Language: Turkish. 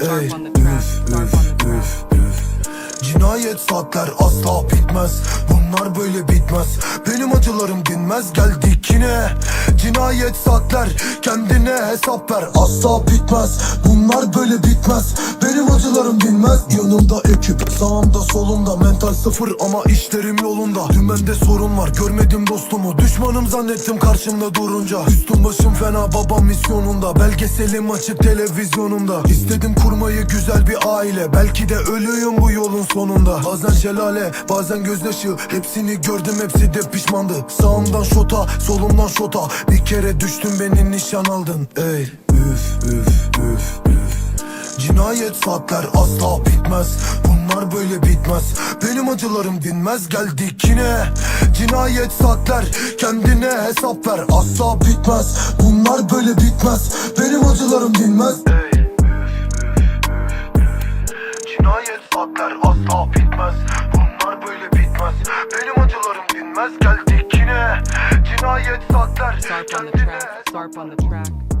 Ey üf üf üf üf. Cinayet saatler asla bitmez Bunlar böyle bitmez. Benim acılarım dinmez geldik yine. Cinayet saatler kendine hesap ver Asla bitmez. Bunlar böyle bitmez Acılarım dinmez Yanımda ekip. Sağımda solumda Mental sıfır ama işlerim yolunda. Dümende sorun var görmedim dostumu. Düşmanım zannettim karşımda durunca. Üstüm başım fena babam misyonunda. Belgeselim açık televizyonumda. İstedim kurmayı güzel bir aile. Belki de ölüyüm bu yolun sonunda. Bazen şelale bazen gözyaşı. Hepsini gördüm hepsi de pişmandı. Sağımdan şota solumdan şota. Bir kere düştüm beni nişan aldın. Ey üf üf Cinayet saatler asla bitmez. Bunlar böyle bitmez. Benim acılarım dinmez. Geldik yine. Cinayet saatler kendine hesap ver. Asla bitmez. Bunlar böyle bitmez. Benim acılarım dinmez. Cinayet saatler asla bitmez. Bunlar böyle bitmez. Benim acılarım dinmez. Geldik yine. Cinayet saatler Sarp kendine. Sarp on the track.